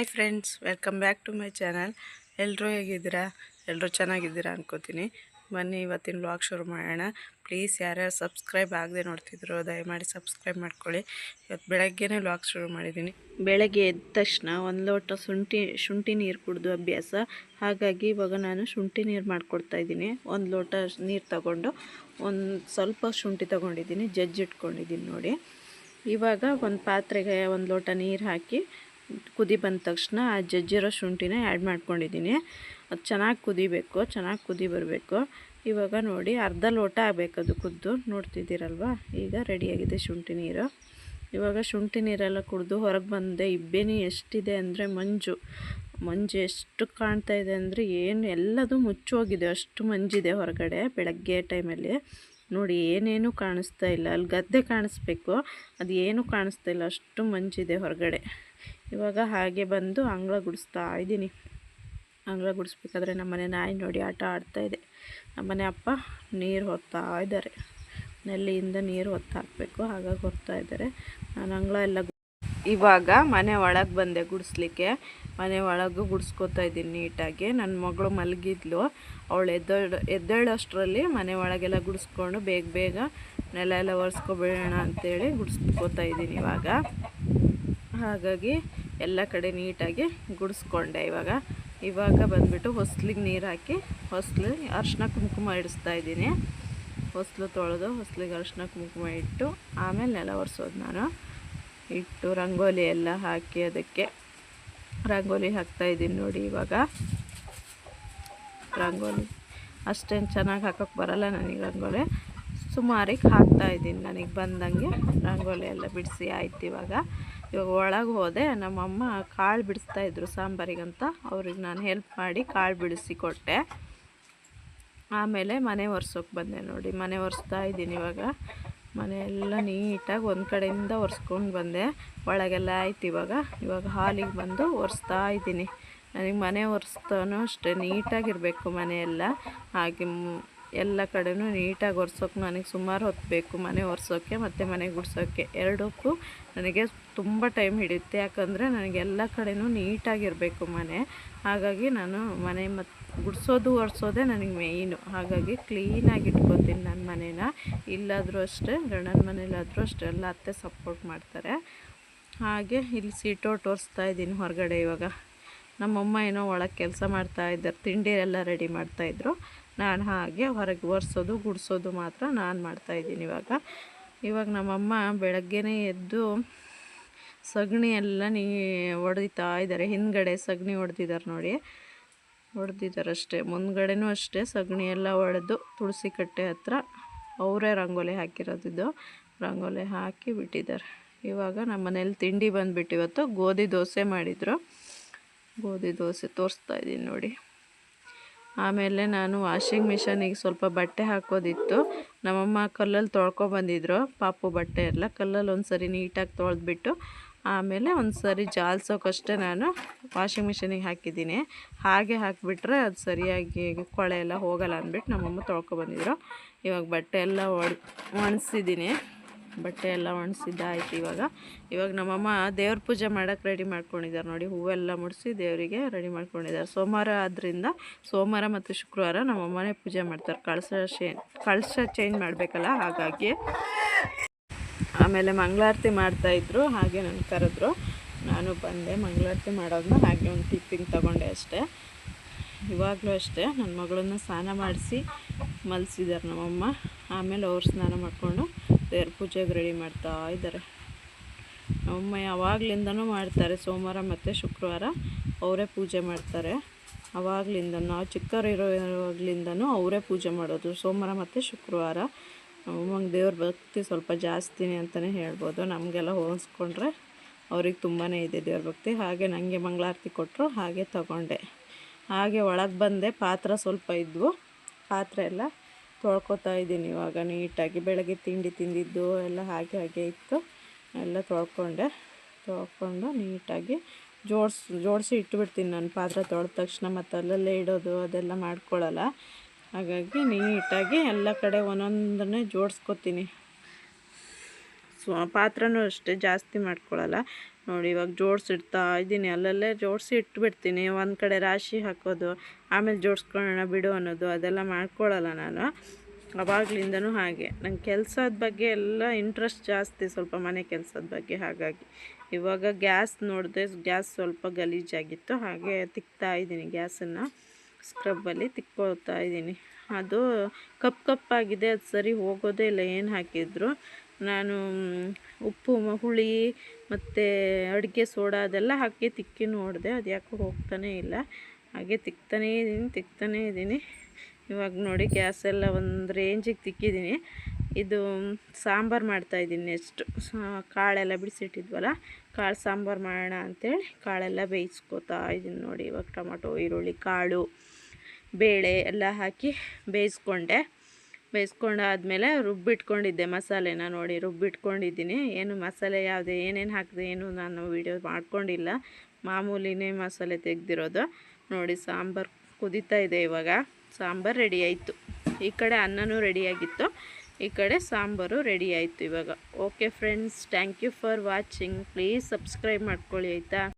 Hi friends, welcome back to my channel. ಎಲ್ಲರೂ ಹೇಗಿದ್ದೀರಾ? ಎಲ್ಲರೂ ಚೆನ್ನಾಗಿದ್ದೀರಾ ಅನ್ಕೋತೀನಿ. ಬನ್ನಿ, ಇವತ್ತಿನ ವ್ಲಾಗ್ ಶುರು ಮಾಡೋಣ. ಪ್ಲೀಸ್ ಯಾರ್ಯಾರು ಸಬ್ಸ್ಕ್ರೈಬ್ ಆಗದೆ ನೋಡ್ತಿದ್ರು, ದಯಮಾಡಿ ಸಬ್ಸ್ಕ್ರೈಬ್ ಮಾಡ್ಕೊಳ್ಳಿ. ಇವತ್ತು ಬೆಳಗ್ಗೆನೇ ವ್ಲಾಗ್ ಶುರು ಮಾಡಿದ್ದೀನಿ. ಬೆಳಗ್ಗೆ ಎದ್ದ ತಕ್ಷಣ ಒಂದು ಲೋಟ ಶುಂಠಿ ಶುಂಠಿ ನೀರು ಕುಡಿದು ಅಭ್ಯಾಸ. ಹಾಗಾಗಿ ಇವಾಗ ನಾನು ಶುಂಠಿ ನೀರು ಮಾಡ್ಕೊಡ್ತಾ ಇದ್ದೀನಿ. ಒಂದು ಲೋಟ ನೀರು ತಗೊಂಡು, ಒಂದು ಸ್ವಲ್ಪ ಶುಂಠಿ ತೊಗೊಂಡಿದ್ದೀನಿ, ಜಜ್ಜಿಟ್ಕೊಂಡಿದ್ದೀನಿ ನೋಡಿ. ಇವಾಗ ಒಂದು ಪಾತ್ರೆಗೆ ಒಂದು ಲೋಟ ನೀರು ಹಾಕಿ ಕುದಿ ಬಂದ ತಕ್ಷಣ ಆ ಜಜ್ಜಿರೋ ಶುಂಠಿನ ಆ್ಯಡ್ ಮಾಡ್ಕೊಂಡಿದ್ದೀನಿ. ಅದು ಚೆನ್ನಾಗಿ ಕುದಿಬೇಕು, ಚೆನ್ನಾಗಿ ಕುದಿ ಬರಬೇಕು. ಇವಾಗ ನೋಡಿ ಅರ್ಧ ಲೋಟ ಆಗಬೇಕದು ಕುದ್ದು. ನೋಡ್ತಿದ್ದೀರಲ್ವ? ಈಗ ರೆಡಿಯಾಗಿದೆ ಶುಂಠಿ ನೀರು. ಇವಾಗ ಶುಂಠಿ ನೀರೆಲ್ಲ ಕುಡಿದು ಹೊರಗೆ ಬಂದೆ. ಇಬ್ಬೇನಿ ಎಷ್ಟಿದೆ ಅಂದರೆ ಮಂಜು. ಮಂಜು ಎಷ್ಟು ಕಾಣ್ತಾ ಇದೆ ಅಂದರೆ ಏನು, ಎಲ್ಲದು ಮುಚ್ಚೋಗಿದೆ. ಅಷ್ಟು ಮಂಜಿದೆ ಹೊರಗಡೆ ಬೆಳಗ್ಗೆ ಟೈಮಲ್ಲಿ. ನೋಡಿ, ಏನೇನು ಕಾಣಿಸ್ತಾ ಇಲ್ಲ. ಅಲ್ಲಿ ಗದ್ದೆ ಕಾಣಿಸ್ಬೇಕು. ಅದು ಏನು ಕಾಣಿಸ್ತಾ ಇಲ್ಲ. ಅಷ್ಟು ಮಂಜಿದೆ ಹೊರಗಡೆ. ಇವಾಗ ಹಾಗೆ ಬಂದು ಅಂಗಳ ಗುಡಿಸ್ತಾ ಇದ್ದೀನಿ. ಅಂಗಳ ಗುಡಿಸ್ಬೇಕಾದ್ರೆ ನಮ್ಮನೆ ನಾಯಿ ನೋಡಿ ಆಟ ಆಡ್ತಾ ಇದೆ. ನಮ್ಮನೆ ಅಪ್ಪ ನೀರು ಹೊತ್ತಾ ಇದ್ದಾರೆ. ನೆಲ್ಲಿಯಿಂದ ನೀರು ಹೊತ್ತು ಹಾಕಬೇಕು ಹಾಗಾಗಿ ಹೊರ್ತಾ ಇದ್ದಾರೆ. ನಾನು ಅಂಗಳ ಎಲ್ಲ ಇವಾಗ ಮನೆ ಒಳಗೆ ಬಂದೆ ಗುಡಿಸ್ಲಿಕ್ಕೆ. ಮನೆ ಒಳಗೂ ಗುಡಿಸ್ಕೊತಾ ಇದ್ದೀನಿ ನೀಟಾಗಿ. ನನ್ನ ಮಗಳು ಮಲಗಿದ್ಲು. ಅವಳು ಎದ್ದೇಳು ಎದ್ದೇಳೋಷ್ಟರಲ್ಲಿ ಮನೆ ಒಳಗೆಲ್ಲ ಗುಡಿಸ್ಕೊಂಡು ಬೇಗ ಬೇಗ ನೆಲ ಎಲ್ಲ ಒರೆಸ್ಕೊಬೇಡೋಣ ಅಂತೇಳಿ ಗುಡಿಸ್ಕೋತಾ ಇದ್ದೀನಿ ಇವಾಗ. ಹಾಗಾಗಿ ಎಲ್ಲ ಕಡೆ ನೀಟಾಗಿ ಗುಡಿಸ್ಕೊಂಡೆ ಇವಾಗ. ಇವಾಗ ಬಂದುಬಿಟ್ಟು ಹೊಸ್ಲಿಗೆ ನೀರು ಹಾಕಿ ಹೊಸ್ಲು ಅರ್ಶಿನ ಕುಂಕುಮ ಇಡಿಸ್ತಾ ಇದ್ದೀನಿ. ಹೊಸ್ಲು ತೊಳೆದು ಹೊಸ್ಲಿಗೆ ಅರ್ಶಿನ ಕುಂಕುಮ ಇಟ್ಟು ಆಮೇಲೆ ನೆಲ ಒರೆಸೋದು ನಾನು. ಇಟ್ಟು ರಂಗೋಲಿ ಎಲ್ಲ ಹಾಕಿ ಅದಕ್ಕೆ ರಂಗೋಲಿ ಹಾಕ್ತಾ ಇದ್ದೀನಿ ನೋಡಿ ಇವಾಗ. ರಂಗೋಲಿ ಅಷ್ಟೇನು ಚೆನ್ನಾಗಿ ಹಾಕೋಕ್ಕೆ ಬರಲ್ಲ ನನಗೆ ರಂಗೋಲಿ. ಸುಮಾರಿಗೆ ಹಾಕ್ತಾಯಿದ್ದೀನಿ ನನಗೆ ಬಂದಂಗೆ ರಂಗೋಲಿ ಎಲ್ಲ ಬಿಡಿಸಿ ಆಯ್ತು ಇವಾಗ. ಇವಾಗ ಒಳಗೆ ಹೋದೆ, ನಮ್ಮಮ್ಮ ಕಾಳು ಬಿಡಿಸ್ತಾ ಬಿಡಿಸ್ತಾಯಿದ್ರು ಸಾಂಬಾರಿಗಂತ. ಅವ್ರಿಗೆ ನಾನು ಹೆಲ್ಪ್ ಮಾಡಿ ಕಾಳು ಬಿಡಿಸಿ ಕೊಟ್ಟೆ. ಆಮೇಲೆ ಮನೆ ಒರೆಸೋಕೆ ಬಂದೆ ನೋಡಿ. ಮನೆ ಒರೆಸ್ತಾ ಇದ್ದೀನಿ ಇವಾಗ. ಮನೆಯೆಲ್ಲ ನೀಟಾಗಿ ಒಂದು ಕಡೆಯಿಂದ ಒರೆಸ್ಕೊಂಡು ಬಂದೆ. ಒಳಗೆಲ್ಲ ಆಯ್ತು ಇವಾಗ. ಇವಾಗ ಹಾಲಿಗೆ ಬಂದು ಒರೆಸ್ತಾ ಇದ್ದೀನಿ. ನನಗೆ ಮನೆ ಒರೆಸ್ತಾನೂ ಅಷ್ಟೇ, ನೀಟಾಗಿರಬೇಕು ಮನೆಯೆಲ್ಲ ಹಾಗೆ ಎಲ್ಲ ಕಡೆನೂ ನೀಟಾಗಿ ಒರೆಸೋಕೆ ನನಗೆ ಸುಮಾರು ಹೊತ್ತು ಬೇಕು, ಮನೆ ಒರೆಸೋಕ್ಕೆ ಮತ್ತು ಮನೆ ಗುಡಿಸೋಕ್ಕೆ ಎರಡಕ್ಕೂ ನನಗೆ ತುಂಬ ಟೈಮ್ ಹಿಡಿಯುತ್ತೆ, ಯಾಕಂದರೆ ನನಗೆ ಎಲ್ಲ ಕಡೆನೂ ನೀಟಾಗಿರಬೇಕು ಮನೆ. ಹಾಗಾಗಿ ನಾನು ಮನೆ ಮತ್ತು ಗುಡಿಸೋದು ಒರೆಸೋದೇ ನನಗೆ ಮೇಯ್ನು. ಹಾಗಾಗಿ ಕ್ಲೀನಾಗಿ ಇಟ್ಕೋತೀನಿ ನನ್ನ ಮನೇನ. ಇಲ್ಲಾದರೂ ಅಷ್ಟೇ, ಗಂಡನ ಮನೇಲಾದರೂ ಅಷ್ಟೇ, ಎಲ್ಲ ಅತ್ತೆ ಸಪೋರ್ಟ್ ಮಾಡ್ತಾರೆ. ಹಾಗೆ ಇಲ್ಲಿ ಸೀಟೋ ಒರೆಸ್ತಾ ಇದ್ದೀನಿ ಹೊರಗಡೆ ಇವಾಗ. ನಮ್ಮಮ್ಮ ಏನೋ ಒಳಗೆ ಕೆಲಸ ಮಾಡ್ತಾ ಇದ್ದಾರೆ, ತಿಂಡಿ ಎಲ್ಲ ರೆಡಿ ಮಾಡ್ತಾಯಿದ್ರು ನಾನು ಹಾಗೆ ಹೊರಗೆ ಒರೆಸೋದು, ಗುಡಿಸೋದು ಮಾತ್ರ ನಾನು ಮಾಡ್ತಾಯಿದ್ದೀನಿ ಇವಾಗ. ಇವಾಗ ನಮ್ಮಮ್ಮ ಬೆಳಗ್ಗೆನೇ ಎದ್ದು ಸಗಣಿ ಎಲ್ಲ ನೀ ಹೊಡೆದಿತಾ ಇದ್ದಾರೆ. ಹಿಂದ್ಗಡೆ ಸಗಣಿ ಹೊಡೆದಿದ್ದಾರೆ ನೋಡಿ. ಹೊಡೆದಿದ್ದಾರೆ ಅಷ್ಟೇ ಮುಂದ್ಗಡೆನೂ ಅಷ್ಟೇ ಸಗಣಿ ಎಲ್ಲ ಹೊಡೆದು ತುಳಸಿ ಕಟ್ಟೆ ಹತ್ರ ಅವರೇ ರಂಗೋಲಿ ಹಾಕಿರೋದಿದ್ದು ರಂಗೋಲಿ ಹಾಕಿ ಬಿಟ್ಟಿದ್ದಾರೆ. ಇವಾಗ ನಮ್ಮ ಮನೇಲಿ ತಿಂಡಿ ಬಂದುಬಿಟ್ಟಿವತ್ತು ಗೋಧಿ ದೋಸೆ ಮಾಡಿದರು. ಗೋಧಿ ದೋಸೆ ತೋರಿಸ್ತಾ ಇದ್ದೀನಿ ನೋಡಿ. ಆಮೇಲೆ ನಾನು ವಾಷಿಂಗ್ ಮಿಷನಿಗೆ ಸ್ವಲ್ಪ ಬಟ್ಟೆ ಹಾಕೋದಿತ್ತು ನಮ್ಮಮ್ಮ ಕಲ್ಲಲ್ಲಿ ತೊಳ್ಕೊಬಂದಿದ್ರು ಪಾಪು ಬಟ್ಟೆ ಎಲ್ಲ ಕಲ್ಲಲ್ಲಿ ಒಂದು ಸರಿ ನೀಟಾಗಿ ತೊಳೆದ್ಬಿಟ್ಟು, ಆಮೇಲೆ ಒಂದು ಸರಿ ಜಾಲ್ಸೋಕಷ್ಟೇ ನಾನು ವಾಷಿಂಗ್ ಮಿಷಿನಿಗೆ ಹಾಕಿದ್ದೀನಿ. ಹಾಗೆ ಹಾಕಿಬಿಟ್ರೆ ಅದು ಸರಿಯಾಗಿ ಕೊಳೆ ಎಲ್ಲ ಹೋಗಲ್ಲ ಅಂದ್ಬಿಟ್ಟು ನಮ್ಮಮ್ಮ ತೊಳ್ಕೊಬಂದಿದ್ರು ಇವಾಗ ಬಟ್ಟೆ ಎಲ್ಲ ಒಣ ಒಣಸಿದ್ದೀನಿ ಬಟ್ಟೆ ಎಲ್ಲ ಒಣಸಿದ್ದಾಯ್ತು ಇವಾಗ. ಇವಾಗ ನಮ್ಮಮ್ಮ ದೇವ್ರ ಪೂಜೆ ಮಾಡೋಕ್ಕೆ ರೆಡಿ ಮಾಡ್ಕೊಂಡಿದ್ದಾರೆ ನೋಡಿ. ಹೂವೆಲ್ಲ ಮುಡಿಸಿ ದೇವರಿಗೆ ರೆಡಿ ಮಾಡ್ಕೊಂಡಿದ್ದಾರೆ. ಸೋಮವಾರ ಆದ್ದರಿಂದ ಸೋಮವಾರ ಮತ್ತು ಶುಕ್ರವಾರ ನಮ್ಮಮ್ಮನೇ ಪೂಜೆ ಮಾಡ್ತಾರೆ. ಕಳಸ ಶೇ, ಕಳಸ ಚೇಂಜ್ ಮಾಡಬೇಕಲ್ಲ ಹಾಗಾಗಿ. ಆಮೇಲೆ ಮಂಗಳಾರತಿ ಮಾಡ್ತಾಯಿದ್ರು ಹಾಗೆ ನನ್ನ ಕರೆದ್ರು. ನಾನು ಬಂದೆ ಮಂಗಳಾರತಿ ಮಾಡೋದನ್ನ, ಹಾಗೆ ಒಂದು ಟಿಪ್ಪಿಂಗ್ ತೊಗೊಂಡೆ ಅಷ್ಟೇ. ಇವಾಗಲೂ ಅಷ್ಟೇ ನನ್ನ ಮಗಳನ್ನ ಸ್ನಾನ ಮಾಡಿಸಿ ಮಲಸಿದ್ದಾರೆ ನಮ್ಮಮ್ಮ. ಆಮೇಲೆ ಅವ್ರು ಸ್ನಾನ ಮಾಡಿಕೊಂಡು ದೇವ್ರ ಪೂಜೆಗೆ ರೆಡಿ ಮಾಡ್ತಾ ಇದ್ದಾರೆ. ನಮ್ಮಮ್ಮ ಯಾವಾಗಲಿಂದನೂ ಮಾಡ್ತಾರೆ. ಸೋಮವಾರ ಮತ್ತು ಶುಕ್ರವಾರ ಅವರೇ ಪೂಜೆ ಮಾಡ್ತಾರೆ. ಆವಾಗಲಿಂದ ನಾವು ಚಿಕ್ಕವರಿರೋವಾಗ್ಲಿಂದನೂ ಅವರೇ ಪೂಜೆ ಮಾಡೋದು. ಸೋಮವಾರ ಮತ್ತು ಶುಕ್ರವಾರ. ನಮ್ಮಮ್ಮಂಗೆ ದೇವ್ರ ಭಕ್ತಿ ಸ್ವಲ್ಪ ಜಾಸ್ತಿನೇ ಅಂತಲೇ ಹೇಳ್ಬೋದು. ನಮಗೆಲ್ಲ ಹೋಲಿಸ್ಕೊಂಡ್ರೆ ಅವ್ರಿಗೆ ತುಂಬಾ ಇದೆ ದೇವ್ರ ಭಕ್ತಿ. ಹಾಗೆ ನನಗೆ ಮಂಗಳಾರತಿ ಕೊಟ್ಟರು ಹಾಗೆ ತಗೊಂಡೆ. ಹಾಗೆ ಒಳಗೆ ಬಂದೆ. ಪಾತ್ರ ಸ್ವಲ್ಪ ಇದ್ವು. ಪಾತ್ರೆ ಎಲ್ಲ ತೊಳ್ಕೊತಾ ಇದ್ದೀನಿ ಇವಾಗ ನೀಟಾಗಿ. ಬೆಳಗ್ಗೆ ತಿಂಡಿ ತಿಂದಿದ್ದು ಎಲ್ಲ ಹಾಗೆ ಹಾಗೆ ಇತ್ತು. ಎಲ್ಲ ತೊಳ್ಕೊಂಡೆ. ತೊಳ್ಕೊಂಡು ನೀಟಾಗಿ ಜೋಡಿಸ್, ಜೋಡಿಸಿ ಇಟ್ಟುಬಿಡ್ತೀನಿ ನಾನು. ಪಾತ್ರೆ ತೊಳೆದ ತಕ್ಷಣ ಮತ್ತು ಅಲ್ಲಲ್ಲೇ ಇಡೋದು, ಅದೆಲ್ಲ ಮಾಡ್ಕೊಳ್ಳಲ್ಲ ಹಾಗಾಗಿ ನೀಟಾಗಿ ಎಲ್ಲ ಕಡೆ ಒಂದೊಂದನ್ನೇ ಜೋಡಿಸ್ಕೊತೀನಿ. ಸ್ವ, ಪಾತ್ರನೂ ಅಷ್ಟೇ ಜಾಸ್ತಿ ಮಾಡ್ಕೊಳ್ಳಲ್ಲ ನೋಡಿ, ಇವಾಗ ಜೋಡಿಸಿಡ್ತಾ ಇದ್ದೀನಿ. ಅಲ್ಲಲ್ಲೇ ಜೋಡಿಸಿ ಇಟ್ಬಿಡ್ತೀನಿ. ಒಂದು ಕಡೆ ರಾಶಿ ಹಾಕೋದು, ಆಮೇಲೆ ಜೋಡಿಸ್ಕೊಳ್ಳೋಣ ಬಿಡು ಅನ್ನೋದು, ಅದೆಲ್ಲ ಮಾಡ್ಕೊಳ್ಳಲ್ಲ ನಾನು. ಅವಾಗ್ಲಿಂದನೂ ಹಾಗೆ. ನಂಗೆ ಕೆಲಸದ ಬಗ್ಗೆ ಎಲ್ಲ ಇಂಟ್ರೆಸ್ಟ್ ಜಾಸ್ತಿ ಸ್ವಲ್ಪ ಮನೆ ಕೆಲಸದ ಬಗ್ಗೆ, ಹಾಗಾಗಿ. ಇವಾಗ ಗ್ಯಾಸ್ ನೋಡಿದೆ, ಗ್ಯಾಸ್ ಸ್ವಲ್ಪ ಗಲೀಜಾಗಿತ್ತು. ಹಾಗೆ ತಿಕ್ತಾ ಇದ್ದೀನಿ ಗ್ಯಾಸನ್ನು. ಸ್ಕ್ರಬ್ಬಲ್ಲಿ ತಿಕ್ಕೋತಾ ಇದ್ದೀನಿ. ಅದು ಕಪ್ ಕಪ್ಪಾಗಿದೆ ಅದು ಸರಿ ಹೋಗೋದೇ ಇಲ್ಲ. ಏನು ಹಾಕಿದ್ರು? ನಾನು ಉಪ್ಪು, ಹುಳಿ ಮತ್ತು ಅಡುಗೆ ಸೋಡಾ ಅದೆಲ್ಲ ಹಾಕಿ ತಿಕ್ಕಿ ನೋಡಿದೆ. ಅದು ಯಾಕೋ ಹೋಗ್ತಾನೇ ಇಲ್ಲ. ಹಾಗೆ ತಿಕ್ತಾನೇ ಇದ್ದೀನಿ ತಿಕ್ತಾನೇ ಇದ್ದೀನಿ. ಇವಾಗ ನೋಡಿ ಗ್ಯಾಸ್ ಎಲ್ಲ ಒಂದು ರೇಂಜಿಗೆ ತಿಕ್ಕಿದ್ದೀನಿ. ಇದು ಸಾಂಬಾರು ಮಾಡ್ತಾಯಿದ್ದೀನಿ ನೆಕ್ಸ್ಟು ಕಾಳೆಲ್ಲ ಬಿಡಿಸಿಟ್ಟಿದ್ವಲ್ಲ, ಕಾಳು ಸಾಂಬಾರು ಮಾಡೋಣ ಅಂಥೇಳಿ ಕಾಳೆಲ್ಲ ಬೇಯಿಸ್ಕೊತಾ ಇದ್ದೀನಿ ನೋಡಿ. ಇವಾಗ ಟೊಮೊಟೊ, ಈರುಳ್ಳಿ, ಕಾಳು, ಬೇಳೆ ಎಲ್ಲ ಹಾಕಿ ಬೇಯಿಸ್ಕೊಂಡೆ. ಬೇಯಿಸ್ಕೊಂಡಾದ್ಮೇಲೆ ರುಬ್ಬಿಟ್ಕೊಂಡಿದ್ದೆ ಮಸಾಲೆನ ನೋಡಿ, ರುಬ್ಬಿಟ್ಕೊಂಡಿದ್ದೀನಿ. ಏನು ಮಸಾಲೆ ಯಾವುದೇ, ಏನೇನು ಹಾಕಿದೆ, ಏನು ನಾನು ವೀಡಿಯೋ ಮಾಡ್ಕೊಂಡಿಲ್ಲ. ಮಾಮೂಲಿನೇ ಮಸಾಲೆ ತೆಗೆದಿರೋದು. ನೋಡಿ, ಸಾಂಬಾರು ಕುದೀತಾ ಇದೆ ಇವಾಗ. ಸಾಂಬಾರು ರೆಡಿ ಆಯಿತು. ಈ ಕಡೆ ಅನ್ನನೂ ರೆಡಿಯಾಗಿತ್ತು ಈ ಕಡೆ ಸಾಂಬಾರು ರೆಡಿ ಆಯಿತು ಇವಾಗ. Okay friends thank you for watching please subscribe ಮಾಡ್ಕೊಳ್ಳಿ, ಆಯಿತಾ?